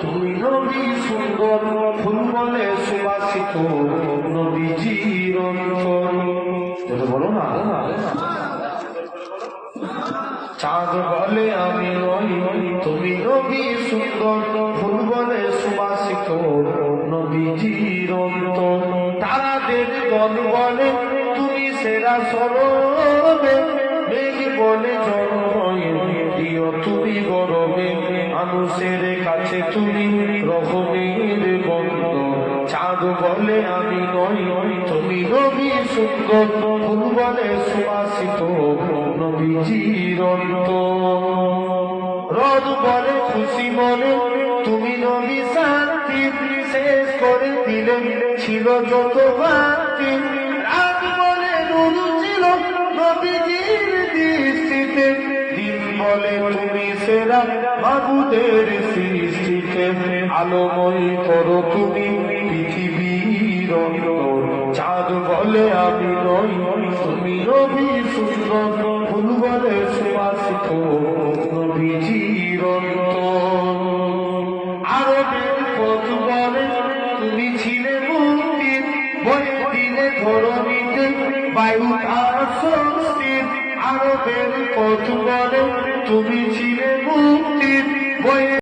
তুমি নবী সুন্দর ফুল বলে সুবাসিত নবীজির অন্তর যেটা বলো না। চাঁদ বলে আমি নই, তুমি নবী সুন্দর ফুল বলে সুবাসিত নবীজির অন্তর তারাদের দল বলে, তুমি সেরা সরবে তুমি গরবে মানুষের কাছে তুমি রকমের বন্ধ। চাঁদ বলে আমি নই, তুমি নবী সুন্দর। ফুল বলে সুবাসিত নবীজির রদ বলে খুশি বলে তুমি নবী শান্তি শেষ করে দিলে। ছিল যত বাতি সেরা বাবুদের সৃষ্টিতে আলোময় করো তুমি পৃথিবীর। চাঁদ বলে আমি নই, তুমি নবী সুন্দর ফুল বলে সুবাসিত নবীজির। আরবের পথ বলে তুমি ছিলে মুক্তির বয়ে দিলে ধরণীতে বায়ু তার স্বস্তির আরবের পথ বলে তুমি ছিলে মুক্তির